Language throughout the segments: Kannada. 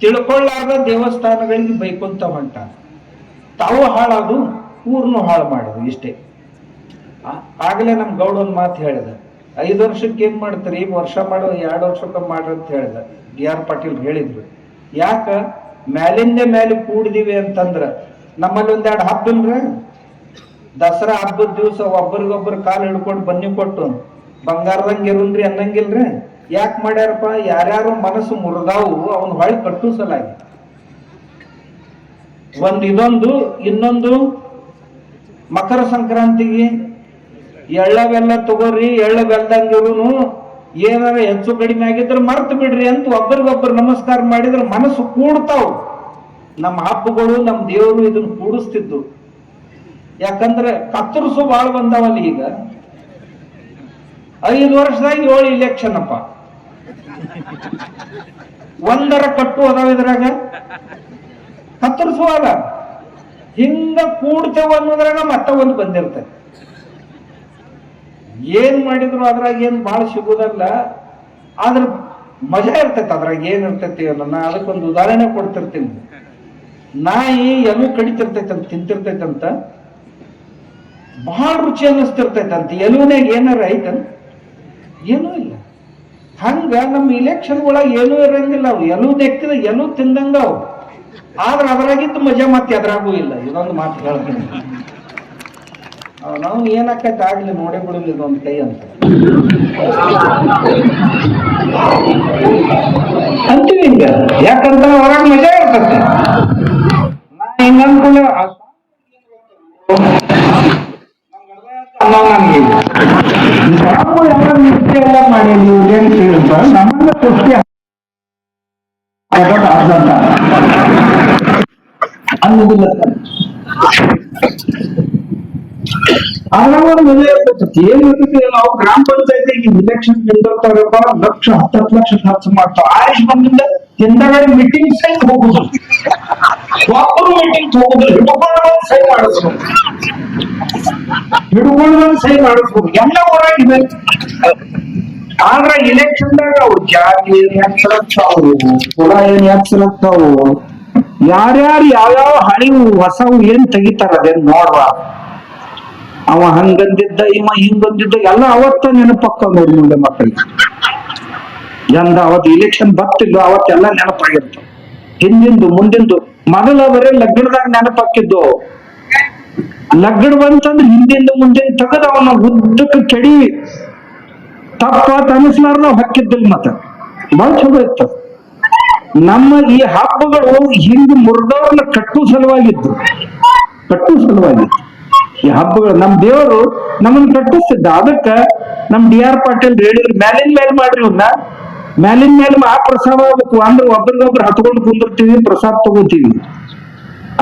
ತಿಳ್ಕೊಳ್ಳಾರ್ದ ದೇವಸ್ಥಾನಗಳಿಗೆ ಬೈಕೊಂತ ಹೊಂಟ ತಾವು ಹಾಳಾದು, ಊರ್ನು ಹಾಳು ಮಾಡುದು ಇಷ್ಟೇ. ಆಗಲೇ ನಮ್ಮ ನಮ್ ಗೌಡ ಒಂದ್ ಮಾತು ಹೇಳಿದ. ಐದು ವರ್ಷಕ್ಕೆ ಏನು ಮಾಡ್ತೀರಿ? ವರ್ಷ ಮಾಡೋ, ಎರಡು ವರ್ಷಕ್ಕೆ ಮಾಡ್ರಿ ಅಂತ ಹೇಳಿದ. ಡಿ ಆರ್ ಪಾಟೀಲ್ ಹೇಳಿದ್ರು. ಯಾಕ? ಮ್ಯಾಲಿಂದ ಮ್ಯಾಲೆ ಕೂಡಿದೀವಿ ಅಂತಂದ್ರ ನಮ್ಮಲ್ಲಿ ಒಂದೆರಡು ಇಲ್ರಿ? ದಸರಾ ಹಬ್ಬದ ದಿವಸ ಒಬ್ಬರಿಗೊಬ್ಬರು ಕಾಲು ಹಿಡ್ಕೊಂಡು ಬನ್ನಿ ಕೊಟ್ಟು. ಬಂಗಾರದಂಗೆ ಇರುನ್ರಿ ಅನ್ನಂಗಿಲ್ರಿ? ಯಾಕೆ ಮಾಡ್ಯಾರಪ್ಪ? ಯಾರ್ಯಾರು ಮನಸ್ಸು ಮುರಿದಾವು, ಅವನ್ ಕಟ್ಟು ಸಲಾಗಿ ಒಂದು ಇದೊಂದು, ಇನ್ನೊಂದು ಮಕರ ಸಂಕ್ರಾಂತಿಗೆ. ಎಳ್ಳ ಬೆಲ್ಲ ತಗೋರಿ ಎಳ್ಳ ಬೆಲ್ದಂಗಿರುನು ಏನಾರ ಹೆಚ್ಚು ಕಡಿಮೆ ಆಗಿದ್ರೆ ಮರ್ತು ಬಿಡ್ರಿ ಅಂತ ಒಬ್ಬರಿಗೊಬ್ಬರು ನಮಸ್ಕಾರ ಮಾಡಿದ್ರೆ ಮನಸ್ಸು ಕೂಡ್ತಾವು. ನಮ್ಮ ಹಬ್ಬಗಳು ನಮ್ಮ ದೇವರು ಇದನ್ನ ಕೂಡಿಸ್ತಿದ್ದು. ಯಾಕಂದ್ರೆ ಕತ್ತರಿಸು ಬಾಳ್ ಬಂದಾವಲ್ಲಿ ಈಗ. ಐದು ವರ್ಷದಾಗ ಏಳು ಇಲೆಕ್ಷನ್ ಅಪ್ಪ. ಒಂದರ ಕಟ್ಟು ಅದಾವ ಇದ್ರಾಗ? ಕತ್ತರಿಸುವಾಗ. ಹಿಂಗ ಕೂಡ್ತೇವ ಅನ್ನೋದ್ರಾಗ ಮತ್ತೆ ಒಂದು ಬಂದಿರ್ತದೆ. ಏನ್ ಮಾಡಿದ್ರು ಅದ್ರಾಗ ಏನ್ ಬಹಳ ಸಿಗುದಲ್ಲ, ಆದ್ರ ಮಜಾ ಇರ್ತೈತೆ ಅದ್ರಾಗ ಏನ್ ಇರ್ತೈತಿ ಅನ್ನೋ, ನಾ ಅದಕ್ಕೊಂದು ಉದಾಹರಣೆ ಕೊಡ್ತಿರ್ತೀನಿ. ನಾಯಿ ಎಲು ಕಡಿತಿರ್ತೈತೆ ಅಂತ ತಿಂತಿರ್ತೈತಂತ ಬಹಳ ರುಚಿ ಅನ್ನಿಸ್ತಿರ್ತೈತಂತ ಎಲುವಿನಾಗ ಏನಾರ ಐತ ಏನೂ ಇಲ್ಲ. ಹಂಗ ನಮ್ಮ ಇಲೆಕ್ಷನ್ ಒಳಗೆ ಏನೂ ಇರಂಗಿಲ್ಲ ಅವು. ಎಲ್ಲೂ ದೆಕ್ಕಿದ ಎಲ್ಲೂ ತಿಂದಂಗ ಅವು. ಆದ್ರೆ ಅದ್ರಾಗಿತ್ತು ಮಜಾ ಮತ್ತೆ ಅದ್ರಾಗೂ ಇಲ್ಲ. ಇದೊಂದು ಮಾತು ಹೇಳ್ತೀನಿ. ನಾವು ಏನಕ್ಕೈತೆ ಆಗ್ಲಿ, ನೋಡೇ ಬಿಡಲಿ ಇದೊಂದು ಕೈ ಅಂತ. ಅಂತೀವಿ ಹಿಂಗ. ಯಾಕಂತ ಹೊರಗೆ ಮಜಾ ಇರ್ತದೆ ನಾ ಹಿಂಗ ಅನ್ಕೊಂಡೆ ನಾವು ಎಲ್ಲ ನೃತ್ಯ ಎಲ್ಲ ಮಾಡೀವಿ ಇವ್ರೇನ್ ಕೇಳಿದ್ರ ನಮ್ಮನ್ನ ಕುಸ್ತಿ ಆಗೋದು ಅರ್ಧಂತ ಅನ್ನೋದಿಲ್ಲ ಅದ್ರಾಗ ಒಂದು ಮಜಾ ಇರ್ತೈತಿ ಏನ್ ಇರ್ತೈತಿ ನಾವು ಗ್ರಾಮ ಪಂಚಾಯತಿಗೆ ಇಲೆಕ್ಷನ್ ನಿಂದಿರ್ತಾರಪ್ಪ ಲಕ್ಷ ಹತ್ತತ್ತು ಲಕ್ಷ ಖರ್ಚು ಮಾಡ್ತಾವ ಆಯುಷ್ ಬಂದಿಂದ ಹಿಂದಗಡೆ ಮೀಟಿಂಗ್ ಸೈನ್ ಹೋಗುದು ಒಬ್ಬರು ಮೀಟಿಂಗ್ ಹೋಗುದು ಹಿಡ್ಕೊಂಡು ಸೈ ಮಾಡಿಸ್ಬೇಕು ಹಿಡ್ಕೊಂಡು ಸೈ ಮಾಡಿಸ್ಬೇಕು ಎಲ್ಲ ಊರಾಗಿದೆ ಆದ್ರ ಇಲೆಕ್ಷನ್ದಾಗ ಅವ್ರು ಜಾತಿ ಏನ್ ಹೆಸರತ್ತಾವು ಕುಲ ಏನ್ ಹೆಸರತ್ತಾವು ಯಾರ್ಯಾರು ಯಾವ್ಯಾವ ಹಳಿವು ಹೊಸವು ಏನ್ ತೆಗಿತಾರ ಅದೇನ್ ನೋಡ್ರ ಅವ ಹಂಗಂದಿದ್ದ, ಇವ ಹಿಂಗಂದಿದ್ದ, ಎಲ್ಲ ಅವತ್ತ ನೆನಪಕ್ಕ ನೋಡಿ ಮುಂದೆ ಮಕ್ಕಳಿಗೆ ಎಂದ ಅವತ್ತು ಇಲೆಕ್ಷನ್ ಬರ್ತಿಲ್ಲ ಅವತ್ತೆಲ್ಲ ನೆನಪಾಗಿರ್ತಾವ. ಹಿಂದಿಂದು, ಮುಂದಿಂದು. ಮೊದಲ ಬರೀ ಲಗ್ನದಾಗ ನೆನಪಾಕಿದ್ದು ಲಗ್ನ ಬಂತಂದ್ರೆ ಹಿಂದಿಂದ ಮುಂದೆ ತೆಗೆದು ಅವನ ಉದ್ದಕ್ಕೆ ಕೆಡಿ ತಪ್ಪ ಅನಿಸ್ಲಾರ್ದ ಹಾಕಿದ್ದಿಲ್ಲ ಮತ್ತ. ಬಹಳ ಚಲೋ ಇತ್ತು. ನಮ್ಮ ಈ ಹಬ್ಬಗಳು ಹಿಂದೆ ಮುರಿದವ್ರನ್ನ ಕಟ್ಟು ಸಲುವಾಗಿದ್ದು. ಕಟ್ಟು ಸಲುವಾಗಿತ್ತು ಈ ಹಬ್ಬಗಳು ನಮ್ ದೇವರು ನಮ್ಮನ್ನ ಕಟ್ಟಿಸ್ತಿದ್ದ. ಅದಕ್ಕ ನಮ್ ಡಿ ಆರ್ ಪಾಟೀಲ್ ಹೇಳಿದ್ರು ಮೇಲಿನ ಮೇಲೆ ಮಾಡ್ರಿ ಇವನ್ನ ಮ್ಯಾಲಿನ ಮೇಲೆ ಆ ಪ್ರಸಾದ ಆಗ್ಬೇಕು ಅಂದ್ರೆ ಒಬ್ರಿಗೊಬ್ರು ಹತ್ಕೊಂಡು ಕುಂದಿರ್ತೀವಿ, ಪ್ರಸಾದ ತಗೋತೀವಿ.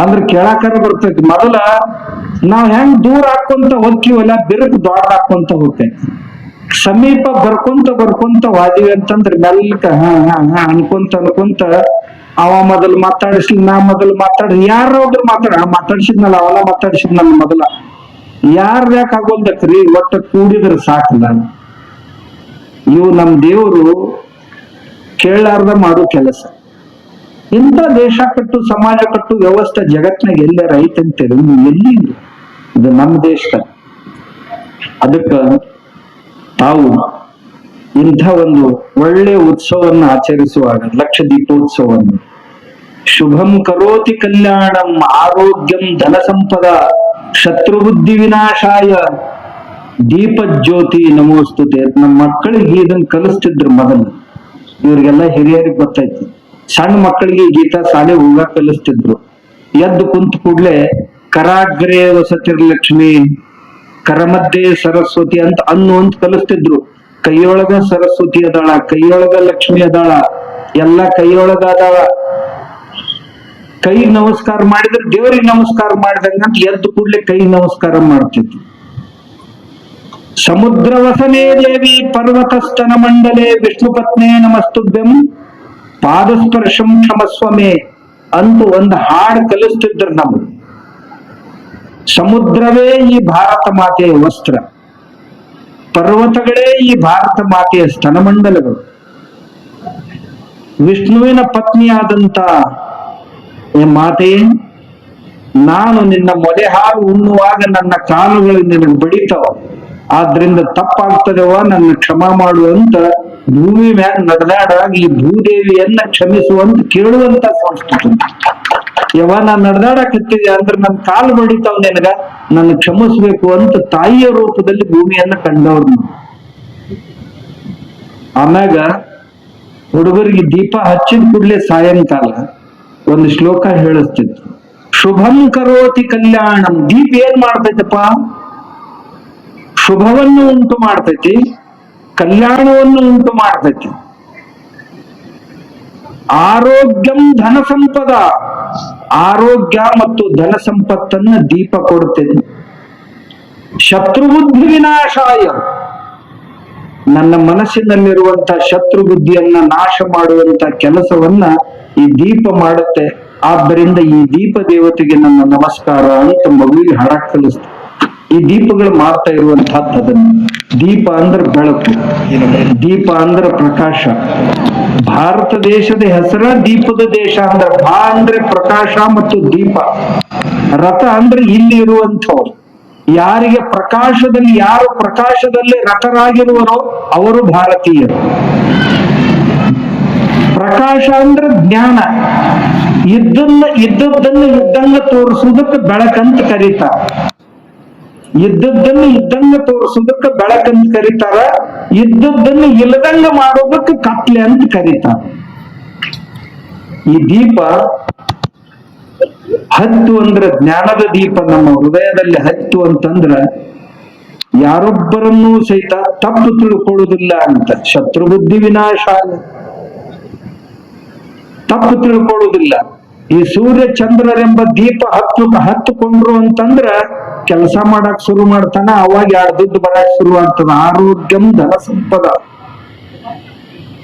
ಅಂದ್ರೆ ಕೇಳಾಕಾರ ಬರ್ತೈತಿ. ಮೊದಲ ನಾವ್ ಹೆಂಗ್ ದೂರ ಹಾಕೊಂತ ಹೋಗ್ತೀವಲ್ಲ ಬಿರುಕು ದೊಡ್ಡ ಹಾಕೊಂತ ಹೋಗ್ತೈತಿ ಸಮೀಪ ಬರ್ಕೊಂತ ಬರ್ಕೊಂತ ವಾದಿವಿ ಅಂತಂದ್ರೆ ಮೆಲ್ಕ ಹಾ ಹಾ ಅನ್ಕೊಂತ ಅನ್ಕೊಂತ ಅವ ಮೊದಲು ಮಾತಾಡಿಸ್ಲಿ ನಾ ಮೊದಲು ಮಾತಾಡಿ, ಯಾರ ಒಬ್ರು ಮಾತಾಡ ಮಾತಾಡ್ಸಿದ್ನಲ್ಲ ಅವನ ಮಾತಾಡ್ಸಿದ್ನಲ್ಲ ಮೊದಲ. ಯಾರ ಯಾಕೆ ಆಗೋಲ್ದಕ್ರಿ? ಒಟ್ಟ ಕೂಡಿದ್ರೆ ನಾನು. ಇವು ನಮ್ ದೇವರು ಕೇಳಾರ್ದ ಮಾಡೋ ಕೆಲಸ. ಇಂಥ ದೇಶ ಕಟ್ಟು, ಸಮಾಜ ಕಟ್ಟು, ವ್ಯವಸ್ಥೆ ಜಗತ್ನಾಗ ಎಲ್ಲ ಐತಂತೇಳಿ ಎಲ್ಲಿ ಇದು ನಮ್ಮ ದೇಶ. ಅದಕ್ಕ ತಾವು ಇಂಥ ಒಂದು ಒಳ್ಳೆ ಉತ್ಸವವನ್ನು ಆಚರಿಸುವಾಗ, ಲಕ್ಷ ದೀಪೋತ್ಸವವನ್ನು, ಶುಭಂ ಕರೋತಿ ಕಲ್ಯಾಣಂ ಆರೋಗ್ಯಂ ಧನ ಸಂಪದ ಶತ್ರುಬುದ್ಧಿ ವಿನಾಶಾಯ ದೀಪ ಜ್ಯೋತಿ ನಮೋಸ್ತುತೆ. ನಮ್ಮ ಮಕ್ಕಳಿಗೆ ಇದನ್ನ ಕಲಿಸ್ತಿದ್ರು ಮೊದಲು. ಇವ್ರಿಗೆಲ್ಲ ಹಿರಿಯರಿಗೆ ಗೊತ್ತೈತಿ ಸಣ್ಣ ಮಕ್ಕಳಿಗೆ ಗೀತಾ ಶಾಲೆ ಹೋಗ ಕಲಿಸ್ತಿದ್ರು. ಎದ್ದು ಕುಂತ ಕೂಡ್ಲೆ ಕರಾಗ್ರೆ ವಸತಿರ್ಲಕ್ಷ್ಮಿ, ಕರಮದ್ದೆ ಸರಸ್ವತಿ ಅಂತ ಅನ್ನು ಅಂತ ಕಲಿಸ್ತಿದ್ರು. ಕೈಯೊಳಗ ಸರಸ್ವತಿ ಅದಾಳ, ಕೈಯೊಳಗ ಲಕ್ಷ್ಮಿ ಅದಾಳ, ಎಲ್ಲ ಕೈಯೊಳಗ ಅದಾಳ. ಕೈ ನಮಸ್ಕಾರ ಮಾಡಿದ್ರೆ ದೇವರಿಗೆ ನಮಸ್ಕಾರ ಮಾಡಿದಂಗ ಎದ್ದು ಕೂಡ್ಲೆ ಕೈ ನಮಸ್ಕಾರ ಮಾಡ್ತಿದ್ರು. ಸಮುದ್ರ ವಸನೇ ದೇವಿ ಪರ್ವತಸ್ತನ ಮಂಡಲೆ ವಿಷ್ಣು ಪತ್ನೇ ನಮಸ್ತುಭ್ಯಂ ಪಾದಸ್ಪರ್ಶಂ ಕ್ಷಮಸ್ವಮೇ ಅಂತ ಒಂದು ಹಾಡು ಕಲಿಸ್ತಿದ್ರು ನಮ್ಗೆ ಸಮುದ್ರವೇ ಈ ಭಾರತ ಮಾತೆಯ ವಸ್ತ್ರ. ಪರ್ವತಗಳೇ ಈ ಭಾರತ ಮಾತೆಯ ಸ್ತನಮಂಡಲಗಳು. ವಿಷ್ಣುವಿನ ಪತ್ನಿಯಾದಂತ ಮಾತೆಯೇ ಮಾತೆ, ನಾನು ನಿನ್ನ ಮೊಲೆ ಹಾಲು ಉಣ್ಣುವಾಗ ನನ್ನ ಕಾಲುಗಳು ನಿನಗೆ ಬಡಿತಾವ. ಆದ್ರಿಂದ ತಪ್ಪಾಗ್ತದವ ನನ್ನ ಕ್ಷಮ ಮಾಡುವಂತ ಭೂಮಿ ಮ್ಯಾಗ ನಡೆದಾಡುವಾಗ ಈ ಭೂದೇವಿಯನ್ನ ಕ್ಷಮಿಸುವಂತ ಕೇಳುವಂತ ಸಂಸ್ಕೃತಿ. ಯವ ನಾನ್ ನಡೆದಾಡಕತ್ತಿದೆ ಅಂದ್ರೆ ನನ್ನ ಕಾಲು ಬಡಿತಾವ್ ನಿನಗ. ನನ್ನ ಕ್ಷಮಿಸ್ಬೇಕು ಅಂತ ತಾಯಿಯ ರೂಪದಲ್ಲಿ ಭೂಮಿಯನ್ನ ಕಂಡವ್ರು. ಆಮ್ಯಾಗ ಹುಡುಗರಿಗೆ ದೀಪ ಹಚ್ಚಿದ ಕೂಡಲೇ ಸಾಯಂಕಾಲ ಒಂದು ಶ್ಲೋಕ ಹೇಳಿಸ್ತಿತ್ತು ಶುಭಂ ಕರೋತಿ ಕಲ್ಯಾಣಂ. ದೀಪ ಏನ್ ಮಾಡ್ತೈತಪ್ಪ? ಶುಭವನ್ನು ಉಂಟು ಮಾಡ್ತೈತಿ, ಕಲ್ಯಾಣವನ್ನು ಉಂಟು ಮಾಡ್ತೈತಿ. ಆರೋಗ್ಯಂ ಧನ ಸಂಪದ ಆರೋಗ್ಯ ಮತ್ತು ಧನ ಸಂಪತ್ತನ್ನ ದೀಪ ಕೊಡುತ್ತದೆ ಶತ್ರುಬುದ್ಧಿ ವಿನಾಶಾಯ. ನನ್ನ ಮನಸ್ಸಿನಲ್ಲಿರುವಂತ ಶತ್ರು ಬುದ್ಧಿಯನ್ನ ನಾಶ ಮಾಡುವಂತ ಕೆಲಸವನ್ನ ಈ ದೀಪ ಮಾಡುತ್ತೆ. ಆದ್ದರಿಂದ ಈ ದೀಪ ದೇವತೆಗೆ ನನ್ನ ನಮಸ್ಕಾರ ಅಂತ ಮಗುವಿಗೆ ಹಾಡಾಕ್ ಕಲಿಸ್ತು ಈ ದೀಪಗಳು ಮಾಡ್ತಾ ಇರುವಂತಹದ್ದು ಅದನ್ನ ದೀಪ ಅಂದ್ರೆ ಬೆಳಕು, ದೀಪ ಅಂದ್ರೆ ಪ್ರಕಾಶ. ಭಾರತ ದೇಶದ ಹೆಸರ ದೀಪದ ದೇಶ ಅಂದ್ರೆ ಭಾ ಅಂದ್ರೆ ಪ್ರಕಾಶ ಮತ್ತು ದೀಪ. ರಥ ಅಂದ್ರೆ ಇಲ್ಲಿ ಇರುವಂಥವ್ರು. ಯಾರಿಗೆ ಪ್ರಕಾಶದಲ್ಲಿ, ಯಾರು ಪ್ರಕಾಶದಲ್ಲಿ ರಥರಾಗಿರುವರೋ ಅವರು ಭಾರತೀಯರು. ಪ್ರಕಾಶ ಅಂದ್ರೆ ಜ್ಞಾನ. ಇದ್ದನ್ನ ಇದ್ದದ್ದನ್ನು ಇದ್ದಂಗ ತೋರಿಸುವುದಕ್ಕೆ ಬೆಳಕಂತ ಕರೀತಾರ. ಇದ್ದದ್ದನ್ನು ಇದ್ದಂಗ ತೋರಿಸೋದಕ್ಕ ಬೆಳಕಂತ ಕರೀತಾರ ಇದ್ದದ್ದನ್ನು ಇಲ್ಲದಂಗ ಮಾಡೋದಕ್ಕ ಕತ್ಲೆ ಅಂತ ಕರೀತಾರ. ಈ ದೀಪ ಹತ್ತು ಅಂದ್ರ ಜ್ಞಾನದ ದೀಪ, ನಮ್ಮ ಹೃದಯದಲ್ಲಿ ಹತ್ತು ಅಂತಂದ್ರ ಯಾರೊಬ್ಬರನ್ನೂ ಸಹಿತ ತಪ್ಪು ತಿಳ್ಕೊಳ್ಳುವುದಿಲ್ಲ ಅಂತ. ಶತ್ರು ಬುದ್ಧಿ ವಿನಾಶ ತಪ್ಪು ತಿಳ್ಕೊಳ್ಳುವುದಿಲ್ಲ. ಈ ಸೂರ್ಯ ಚಂದ್ರರೆಂಬ ದೀಪ ಹತ್ತು ಹತ್ತುಕೊಂಡ್ರು ಅಂತಂದ್ರ ಕೆಲಸ ಮಾಡಕ್ ಶುರು ಮಾಡ್ತಾನ, ಅವಾಗ ಎರಡು ದುಡ್ಡು ಬರಕ್ ಶುರು ಆಗ್ತದ? ಆರೋಗ್ಯಂ ಧನ ಸಂಪದ.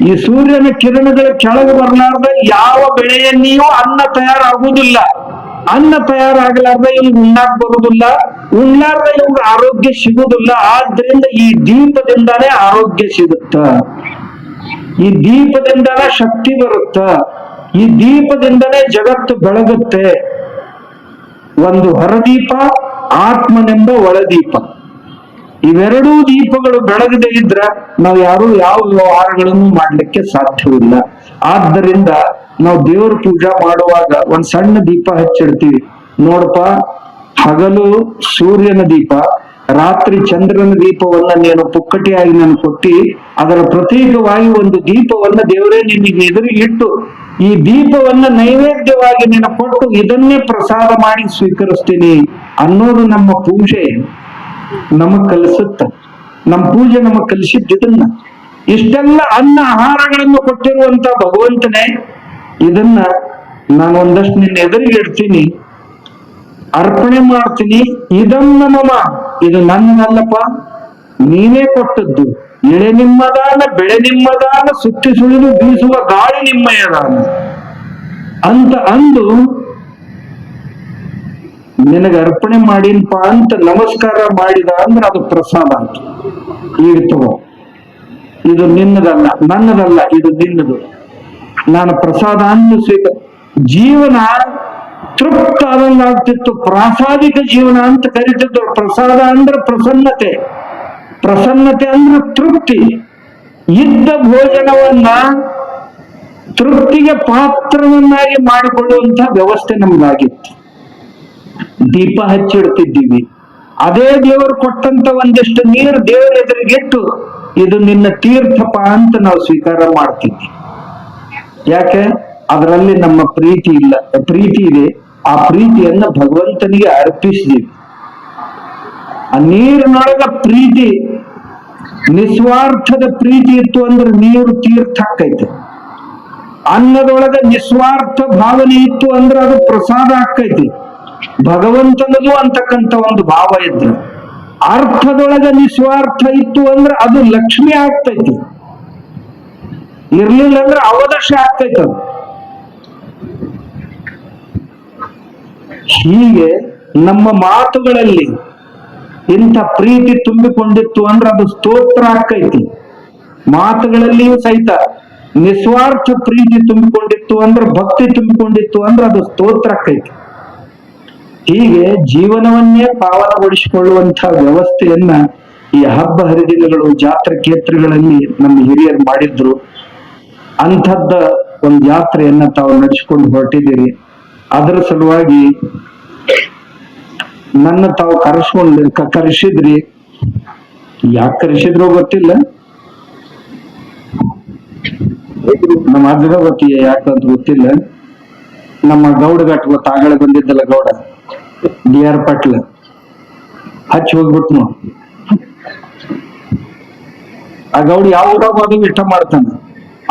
ಈ ಸೂರ್ಯನ ಕಿರಣಗಳ ಕೆಳಗೆ ಬರಲಾರ್ದ ಯಾವ ಬೆಳೆಯನ್ನಿಯೂ ಅನ್ನ ತಯಾರಾಗುವುದಿಲ್ಲ. ಅನ್ನ ತಯಾರಾಗಲಾರ್ದ ಇವ್ಗೆ ಉಣ್ಣಾಕ್ ಬರುವುದಿಲ್ಲ. ಉಣ್ಣಾರ್ದ ಇವ್ಗೆ ಆರೋಗ್ಯ ಸಿಗುವುದಿಲ್ಲ. ಆದ್ರಿಂದ ಈ ದೀಪದಿಂದಾನೇ ಆರೋಗ್ಯ ಸಿಗುತ್ತ. ಈ ದೀಪದಿಂದನೇ ಶಕ್ತಿ ಬರುತ್ತ. ಈ ದೀಪದಿಂದನೇ ಜಗತ್ತು ಬೆಳಗುತ್ತೆ. ಒಂದು ಹೊರದೀಪ ಆತ್ಮನೆಂಬ ಒಳದೀಪ. ಇವೆರಡೂ ದೀಪಗಳು ಬೆಳಗದೆ ಇದ್ರ ನಾವು ಯಾರು ಯಾವ ವ್ಯವಹಾರಗಳನ್ನು ಮಾಡ್ಲಿಕ್ಕೆ ಸಾಧ್ಯವಿಲ್ಲ. ಆದ್ದರಿಂದ ನಾವು ದೇವರ ಪೂಜಾ ಮಾಡುವಾಗ ಒಂದ್ ಸಣ್ಣ ದೀಪ ಹಚ್ಚಿಡ್ತೀವಿ. ನೋಡಪ್ಪ, ಹಗಲು ಸೂರ್ಯನ ದೀಪ ರಾತ್ರಿ ಚಂದ್ರನ ದೀಪವನ್ನ ನೀನು ಪುಕ್ಕಟಿಯಾಗಿ ನಾನು ಕೊಟ್ಟಿ ಅದರ ಪ್ರತ್ಯೇಕವಾಗಿ ಒಂದು ದೀಪವನ್ನ ದೇವರೇ ನಿನಗೆ ಎದುರು ಇಟ್ಟು ಈ ದೀಪವನ್ನ ನೈವೇದ್ಯವಾಗಿ ನೀನು ಕೊಟ್ಟು ಇದನ್ನೇ ಪ್ರಸಾದ ಮಾಡಿ ಸ್ವೀಕರಿಸ್ತೀನಿ ಅನ್ನೋದು ನಮ್ಮ ಪೂಜೆ. ನಮಗ್ ಕಲಿಸುತ್ತ. ನಮ್ಮ ಪೂಜೆ ನಮಗ್ ಕಲಿಸಿದ್ದು ಇದನ್ನ ಇಷ್ಟೆಲ್ಲ ಅನ್ನ ಆಹಾರಗಳನ್ನು ಕೊಟ್ಟಿರುವಂತ ಭಗವಂತನೇ, ಇದನ್ನ ನಾನು ಒಂದಷ್ಟು ನಿನ್ನ ಎದುರಿಗೆ ಇಡ್ತೀನಿ. ಅರ್ಪಣೆ ಮಾಡ್ತೀನಿ. ಇದನ್ನ ಮಮ. ಇದು ನನ್ನಲ್ಲಪ್ಪ. ನೀನೇ ಕೊಟ್ಟದ್ದು. ಎಳೆ ನಿಮ್ಮದಾನ, ಬೆಳೆ ನಿಮ್ಮದಾನ, ಸುತ್ತಿ ಸುಳಿದು ಬೀಸುವ ಗಾಳಿ ನಿಮ್ಮಯದಾನ ಅಂತ ಅಂದು ನಿನಗೆ ಅರ್ಪಣೆ ಮಾಡಿನ್ಪ ಅಂತ ನಮಸ್ಕಾರ ಮಾಡಿದ ಅಂದ್ರೆ ಅದು ಪ್ರಸಾದ ಅಂತ ಈಗ ತಗೋ. ಇದು ನಿನ್ನದಲ್ಲ, ನನ್ನದಲ್ಲ, ಇದು ನಿನ್ನದು. ನಾನು ಪ್ರಸಾದ ಸ್ವೀಕ ಜೀವನ ತೃಪ್ತ ಆದಂಗಾಗ್ತಿತ್ತು ಪ್ರಾಸಾದಿಕ ಜೀವನ ಅಂತ ಕರಿತಿದ್ರು ಪ್ರಸಾದ ಅಂದ್ರೆ ಪ್ರಸನ್ನತೆ. ಪ್ರಸನ್ನತೆ ಅಂದ್ರೆ ತೃಪ್ತಿ. ಇದ್ದ ಭೋಜನವನ್ನ ತೃಪ್ತಿಗೆ ಪಾತ್ರವನ್ನಾಗಿ ಮಾಡಿಕೊಳ್ಳುವಂತ ವ್ಯವಸ್ಥೆ ನಮ್ಗಾಗಿತ್ತು. ದೀಪ ಹಚ್ಚಿಡ್ತಿದ್ದೀವಿ. ಅದೇ ದೇವರು ಕೊಟ್ಟಂತ ಒಂದಿಷ್ಟು ನೀರು ದೇವರ ಎದುರಿಗಿಟ್ಟು ಇದು ನಿನ್ನ ತೀರ್ಥಪ ಅಂತ ನಾವು ಸ್ವೀಕಾರ ಮಾಡ್ತಿದ್ವಿ. ಯಾಕೆ? ಅದರಲ್ಲಿ ನಮ್ಮ ಪ್ರೀತಿ ಇಲ್ಲ. ಪ್ರೀತಿ ಇದೆ. ಆ ಪ್ರೀತಿಯನ್ನ ಭಗವಂತನಿಗೆ ಅರ್ಪಿಸಿದೀವಿ ಆ ನೀರಿನೊಳಗ ಪ್ರೀತಿ, ನಿಸ್ವಾರ್ಥದ ಪ್ರೀತಿ ಇತ್ತು ಅಂದ್ರೆ ನೀರು ತೀರ್ಥ ಆಕೈತೆ ಅನ್ನದೊಳಗ ನಿಸ್ವಾರ್ಥ ಭಾವನೆ ಇತ್ತು ಅಂದ್ರೆ ಅದು ಪ್ರಸಾದ ಆಕೈತಿ ಭಗವಂತನದು ಅಂತಕ್ಕಂತ ಒಂದು ಭಾವ ಇದ್ರೆ, ಅರ್ಥದೊಳಗ ನಿಸ್ವಾರ್ಥ ಇತ್ತು ಅಂದ್ರೆ ಅದು ಲಕ್ಷ್ಮಿ ಆಗ್ತೈತಿ. ಇರ್ಲಿಲ್ಲ ಅಂದ್ರೆ ಅವದಶ ಆಗ್ತೈತೆ ಅದು. ಹೀಗೆ ನಮ್ಮ ಮಾತುಗಳಲ್ಲಿ ಇಂಥ ಪ್ರೀತಿ ತುಂಬಿಕೊಂಡಿತ್ತು ಅಂದ್ರೆ ಅದು ಸ್ತೋತ್ರ ಆಕೈತಿ. ಮಾತುಗಳಲ್ಲಿಯೂ ಸಹಿತ ನಿಸ್ವಾರ್ಥ ಪ್ರೀತಿ ತುಂಬಿಕೊಂಡಿತ್ತು ಅಂದ್ರೆ, ಭಕ್ತಿ ತುಂಬಿಕೊಂಡಿತ್ತು ಅಂದ್ರೆ ಅದು ಸ್ತೋತ್ರ ಆಕೈತಿ. ಹೀಗೆ ಜೀವನವನ್ನೇ ಪಾವನಗೊಳಿಸಿಕೊಳ್ಳುವಂತಹ ವ್ಯವಸ್ಥೆಯನ್ನ ಈ ಹಬ್ಬ ಹರಿದಿನಗಳು, ಜಾತ್ರೆ ಕ್ಷೇತ್ರಗಳಲ್ಲಿ ನಮ್ಮ ಹಿರಿಯರು ಮಾಡಿದ್ರು. ಅಂಥದ್ದ ಒಂದು ಜಾತ್ರೆಯನ್ನ ತಾವು ನಡೆಸಿಕೊಂಡು ಹೊರಟಿದ್ದೀರಿ. ಅದರ ಸಲುವಾಗಿ ನನ್ನ ತಾವು ಕರೆಸ್ಕೊಂಡ್ ಕರೆಸಿದ್ರಿ. ಯಾಕೆ ಕರೆಸಿದ್ರೋ ಗೊತ್ತಿಲ್ಲ. ನಮ್ಮ ಅಜ್ಜಗ ಗೊತ್ತಿಯ ಯಾಕಂತ ಗೊತ್ತಿಲ್ಲ. ನಮ್ಮ ಗೌಡ ಘಟ್ ಗೊತ್ತ ಆಗಳ ಬಂದಿದ್ದಲ್ಲ ಗೌಡ. ಡಿ ಆರ್ ಪಟ್ಲ. ಹಚ್ಚಿ ಹೋಗ್ಬಿಟ್ನು ಆ ಗೌಡ ಯಾವ ಊರಾಗ ಅದು ಇಷ್ಟ ಮಾಡ್ತಾನ.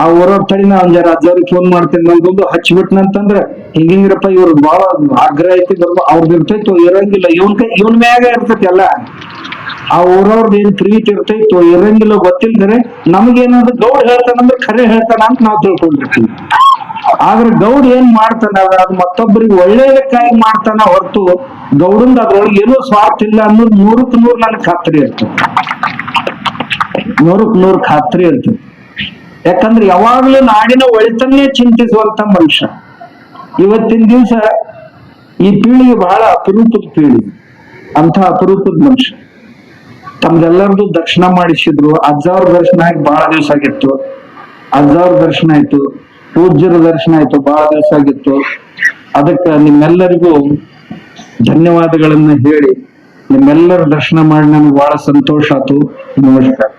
ಆ ಊರವ್ರ ತಡಿ ನಾ ಒಂದ್ ಜರ ಅಜ್ಜವ್ರಿಗೆ ಫೋನ್ ಮಾಡ್ತೇನೆ ನಂದೊಂದು ಹಚ್ಚಿಬಿಟ್ನಂತಂದ್ರ ಹಿಂಗಿಂಗ್ರಪ್ಪ ಇವ್ರ ಬಾಳ ಆಗ್ರಹ ಐತಿ ಬರ್ಬ ಅವ್ರದ್ದು ಇರ್ತೈತೋ ಇರಂಗಿಲ್ಲ. ಇವನ್ ಕೈ ಇವನ್ ಮ್ಯಾಗ ಇರ್ತೈತಿ ಎಲ್ಲ. ಆ ಊರವ್ರದ್ದು ಏನ್ ಪ್ರೀತಿ ಇರ್ತೈತೋ, ಇರಂಗಿಲ್ಲ ಗೊತ್ತಿಲ್ದರೆ ನಮ್ಗೇನಾದ್ರು ಗೌಡ್ ಹೇಳ್ತಾನಂದ್ರೆ ಖರೆ ಹೇಳ್ತಾನ ಅಂತ ನಾವು ತಿಳ್ಕೊಂಡಿರ್ತೀವಿ. ಆದ್ರೆ ಗೌಡ್ ಏನ್ ಮಾಡ್ತಾನ ಅದು? ಮತ್ತೊಬ್ಬರಿಗೆ ಒಳ್ಳೇದಕ್ಕಾಗಿ ಮಾಡ್ತಾನ ಹೊರತು ಗೌಡಂದ ಅದ್ರೊಳಗೆ ಏನೂ ಸ್ವಾರ್ಥ ಇಲ್ಲ ಅನ್ನೋದು ನೂರಕ್ ನೂರು ನನ್ ಖಾತ್ರಿ ಇರ್ತದೆ. ನೂರಕ್ ನೂರು ಖಾತ್ರಿ ಇರ್ತದೆ. ಯಾಕಂದ್ರೆ ಯಾವಾಗ್ಲೂ ನಾಡಿನ ಒಳಿತನ್ನೇ ಚಿಂತಿಸುವಂತ ಮನುಷ್ಯ. ಇವತ್ತಿನ ದಿವಸ ಈ ಪೀಳಿಗೆ ಬಹಳ ಅಪರೂಪದ ಪೀಳಿಗೆ ಅಂತ ಅಪರೂಪದ ಮನುಷ್ಯ. ತಮ್ದೆಲ್ಲರದು ದರ್ಶನ ಮಾಡಿಸಿದ್ರು ಅಜ್ಜವ್ರ ದರ್ಶನ ಆಗಿ ಬಹಳ ದಿವಸ ಆಗಿತ್ತು. ಅಜ್ಜವ್ರ ದರ್ಶನ ಆಯ್ತು, ಪೂಜ್ಯರ ದರ್ಶನ ಆಯ್ತು, ಬಹಳ ದಿವಸ ಆಗಿತ್ತು. ಅದಕ್ಕೆ ನಿಮ್ಮೆಲ್ಲರಿಗೂ ಧನ್ಯವಾದಗಳನ್ನ ಹೇಳಿ, ನಿಮ್ಮೆಲ್ಲರ ದರ್ಶನ ಮಾಡಿ ನನಗೆ ಬಹಳ ಸಂತೋಷ ಆಯ್ತು. ನಮಸ್ಕಾರ.